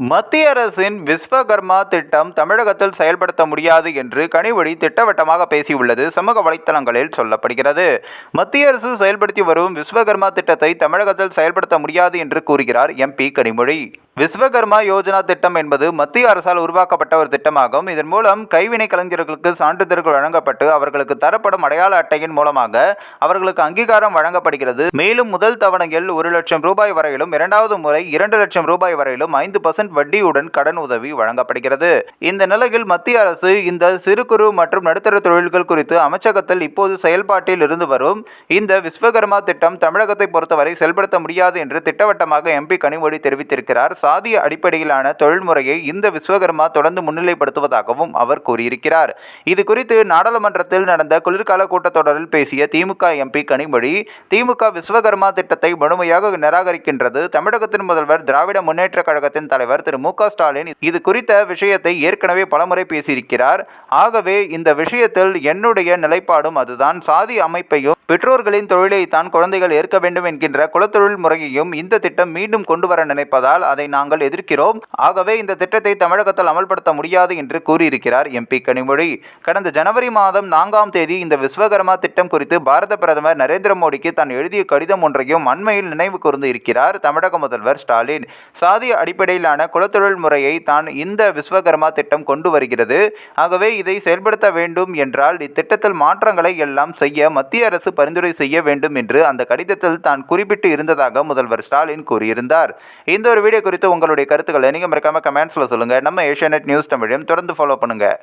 மத்திய அரசின் விஸ்வகர்மா திட்டம் தமிழகத்தில் செயல்படுத்த முடியாது என்று கனிமொழி திட்டவட்டமாக பேசியுள்ளது. சமூக வலைத்தளங்களில் சொல்லப்படுகிறது. மத்திய அரசு செயல்படுத்தி வரும் விஸ்வகர்மா திட்டத்தை தமிழகத்தில் செயல்படுத்த முடியாது என்று கூறுகிறார் எம்பி கனிமொழி. விஸ்வகர்மா யோஜனா திட்டம் என்பது மத்திய அரசால் உருவாக்கப்பட்ட ஒரு திட்டமாகும். இதன் மூலம் கைவினை கலைஞர்களுக்கு சான்றிதழ்கள் வழங்கப்பட்டு அவர்களுக்கு தரப்படும் அடையாள அட்டையின் மூலமாக அவர்களுக்கு அங்கீகாரம் வழங்கப்படுகிறது. மேலும் முதல் தவணையில் ஒரு லட்சம் ரூபாய் வரையிலும் இரண்டாவது முறை இரண்டு லட்சம் ரூபாய் வரையிலும் ஐந்து பர்சன்ட் வட்டியுடன் கடன் உதவி வழங்கப்படுகிறது. இந்த நிலையில் மத்திய அரசு இந்த சிறு குறு மற்றும் நடுத்தர தொழில்கள் குறித்து அமைச்சகத்தில் இப்போது செயல்பாட்டில் இருந்து வரும். இந்த விஸ்வகர்மா திட்டம் தமிழகத்தை பொறுத்தவரை செயல்படுத்த முடியாது என்று திட்டவட்டமாக எம்பி கனிமொழி தெரிவித்திருக்கிறார். சாதிய அடிப்படையிலான தொழில்முறையை இந்த விஸ்வகர்மா தொடர்ந்து முன்னிலைப்படுத்துவதாகவும் அவர் கூறியிருக்கிறார். இது குறித்து நாடாளுமன்றத்தில் நடந்த குளிர்கால கூட்டத்தொடரில் பேசிய திமுக எம்பி கனிமொழி திமுக விஸ்வகர்மா திட்டத்தை முழுமையாக நிராகரிக்கின்றது. தமிழகத்தின் முதல்வர் திராவிட முன்னேற்ற கழகத்தின் தலைவர் திரு மு க ஸ்டாலின் இது குறித்த விஷயத்தை ஏற்கனவே பலமுறை பேசியிருக்கிறார். ஆகவே இந்த விஷயத்தில் என்னுடைய நிலைப்பாடும் அதுதான். சாதி அமைப்பையும் பெற்றோர்களின் தொழிலை தான் குழந்தைகள் ஏற்க வேண்டும் என்கின்ற குலத்தொழில் முறையையும் இந்த திட்டம் மீண்டும் கொண்டு வர நினைப்பதால் அதை நாங்கள் எதிர்க்கிறோம். ஆகவே இந்த திட்டத்தை தமிழகத்தில் அமல்படுத்த முடியாது என்று கூறியிருக்கிறார் எம்பி கனிமொழி. கடந்த ஜனவரி மாதம் நான்காம் தேதி இந்த விஸ்வகர்மா திட்டம் குறித்து பாரத பிரதமர் நரேந்திர மோடிக்கு தான் எழுதிய கடிதம் ஒன்றையும் அண்மையில் நினைவு கூர்ந்து இருக்கிறார் தமிழக முதல்வர் ஸ்டாலின். சாதி அடிப்படையிலான குலத்தொழில் முறையை தான் இந்த விஸ்வகர்மா திட்டம் கொண்டு வருகிறது. ஆகவே இதை செயல்படுத்த வேண்டும் என்றால் இத்திட்டத்தில் மாற்றங்களை எல்லாம் செய்ய மத்திய அரசு பரிந்துரை செய்ய வேண்டும் என்று அந்த கடிதத்தில் தான் குறிப்பிட்டு இருந்ததாக முதல்வர் ஸ்டாலின் கூறியிருந்தார். இந்த ஒரு வீடியோ குறித்து உங்களுடைய கருத்துக்களை நீங்கள் மறக்காமல் கமெண்ட்ஸில் சொல்லுங்கள் நம்ம ஏஷியா நியூஸ் தமிழையும் தொடர்ந்து ஃபாலோ பண்ணுங்கள்